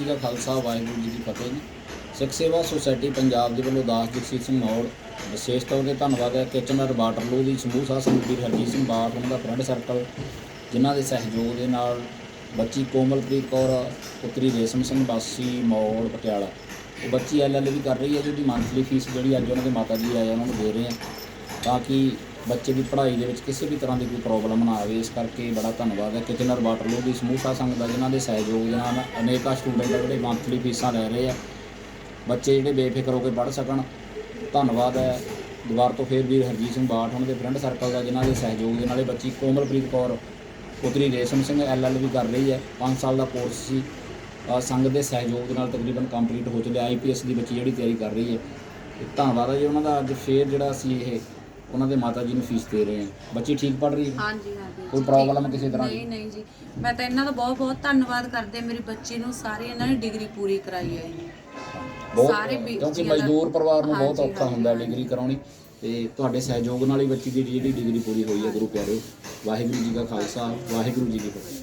ਜੀ ਕਾ ਖਾਲਸਾ, ਵਾਹਿਗੁਰੂ ਜੀ ਕੀ ਫਤਿਹ ਜੀ। ਸਿੱਖ ਸੇਵਾ ਸੁਸਾਇਟੀ ਪੰਜਾਬ ਦੇ ਵੱਲੋਂ ਦਾਸ ਜਗਸੀਰ ਸਿੰਘ ਮੌੜ, ਵਿਸ਼ੇਸ਼ ਤੌਰ ਤੇ ਧੰਨਵਾਦ ਹੈ ਕਿਚਨਰ ਵਾਟਰਲੂ ਦੀ ਸਮੂਹ ਸਾਹ ਸੰਗਤੀ ਹਰਜੀਤ ਸਿੰਘ ਬਾਠ ਉਹਨਾਂ ਦਾ ਫਰੈਂਡ ਸਰਕਲ, ਜਿਨ੍ਹਾਂ ਦੇ ਸਹਿਯੋਗ ਦੇ ਨਾਲ ਬੱਚੀ ਕੋਮਲਪ੍ਰੀਤ ਕੌਰ, ਪੁੱਤਰੀ ਰੇਸ਼ਮ ਸਿੰਘ ਬਾਸੀ ਮੌੜ, ਪਟਿਆਲਾ। ਉਹ ਬੱਚੀ ਐਲਐਲਬੀ ਕਰ ਰਹੀ ਹੈ, ਜਿਹਦੀ ਮੰਥਲੀ ਫੀਸ ਜਿਹੜੀ ਅੱਜ ਉਹਨਾਂ ਦੇ ਮਾਤਾ ਜੀ ਆਏ ਆ, ਉਹਨਾਂ ਨੂੰ ਦੇ ਰਹੇ ਆ। ਤਾਂ ਕਿ ਬੱਚੇ ਦੀ ਪੜ੍ਹਾਈ ਦੇ ਵਿੱਚ ਕਿਸੇ ਵੀ ਤਰ੍ਹਾਂ ਦੀ ਕੋਈ ਪ੍ਰੋਬਲਮ ਨਾ ਆਵੇ ਇਸ ਕਰਕੇ ਬੜਾ ਧੰਨਵਾਦ ਹੈ ਕਿਚਨਰ ਵਾਟਰਲੂ ਦੀ ਸਮੂਹ ਸਾਹ ਸੰਗਤ ਦਾ ਜਿਨ੍ਹਾਂ ਦੇ ਸਹਿਯੋਗ ਦੇ ਨਾਲ ਅਨੇਕਾਂ ਸਟੂਡੈਂਟ ਜਿਹੜੇ ਮੰਥਲੀ ਫੀਸਾਂ ਲੈ ਰਹੇ ਆ। ਬੱਚੇ ਜਿਹੜੇ ਬੇਫਿਕਰ ਹੋ ਕੇ ਪੜ੍ਹ ਸਕਣ ਧੰਨਵਾਦ ਹੈ। ਦੁਬਾਰਾ ਤੋਂ ਫੇਰ ਵੀਰ ਹਰਜੀਤ ਸਿੰਘ ਬਾਠ ਉਹਨਾਂ ਦੇ ਫਰੈਂਡ ਸਰਕਲ ਦਾ ਜਿਨ੍ਹਾਂ ਦੇ ਸਹਿਯੋਗ ਦੇ ਨਾਲੇ ਬੱਚੀ ਕੋਮਲਪ੍ਰੀਤ ਕੌਰ ਪੁੱਤਰੀ ਰੇਸ਼ਮ ਸਿੰਘ ਐਲਐਲਬੀ ਕਰ ਰਹੀ ਹੈ। 5 ਸਾਲ ਦਾ ਕੋਰਸ ਸੀ। ਅ, ਸੰਘ ਦੇ ਸਹਿਯੋਗ ਦੇ ਨਾਲ ਤਕਰੀਬਨ ਕੰਪਲੀਟ ਹੋ ਚੁੱਕਿਆ। ਆਈਪੀਐਸ ਦੀ ਬੱਚੀ ਜਿਹੜੀ ਤਿਆਰੀ ਕਰ ਰਹੀ ਹੈ। ਤੇ ਧੰਨਵਾਦ ਹੈ ਜੀ ਉਹਨਾਂ ਦਾ। ਅੱਜ ਫੇਰ ਜਿਹੜਾ ਅਸੀਂ ਇਹ ਉਹਨਾਂ ਦੇ ਮਾਤਾ ਜੀ ਨੂੰ ਫੀਸ ਦੇ ਰਹੇ ਹਾਂ ਬੱਚੀ ਠੀਕ ਪੜ੍ਹ ਰਹੀ ਹੈ? ਹਾਂਜੀ ਹਾਂਜੀ। ਕੋਈ ਜੀ, problem ਠੀਕ। ਕਿਸੇ ਤਰ੍ਹਾਂ ਦੀ? ਨਹੀਂ ਨਹੀਂ ਜੀ। ਮੈਂ ਤਾਂ ਇਹਨਾਂ ਦਾ ਬਹੁਤ ਬਹੁਤ ਧੰਨਵਾਦ ਕਰਦੇ। ਮੇਰੀ ਬੱਚੀ ਨੂੰ ਸਾਰੀ ਇਹਨਾਂ ਨੇ ਡਿਗਰੀ ਪੂਰੀ ਕਰਾਈ ਹੈ ਜੀ। ਬਹੁਤ ਸਾਰੇ ਵੀ ਕਿਉਂਕਿ ਮਜ਼ਦੂਰ ਪਰਿਵਾਰ ਨੂੰ ਬਹੁਤ ਹਾਂਜੀ, ਔਖਾ ਹੁੰਦਾ ਡਿਗਰੀ ਕਰਾਉਣੀ। ਤੇ ਤੁਹਾਡੇ ਸਹਿਯੋਗ ਨਾਲ ਹੀ ਬੱਚੀ ਦੀ ਜਿਹੜੀ ਡਿਗਰੀ ਪੂਰੀ ਹੋਈ ਹੈ ਗੁਰੂ ਪਿਆਰਿਓ ਵਾਹਿਗੁਰੂ ਜੀ ਕਾ ਖਾਲਸਾ ਵਾਹਿਗੁਰੂ ਜੀ ਕੀ ਫਤਿਹ।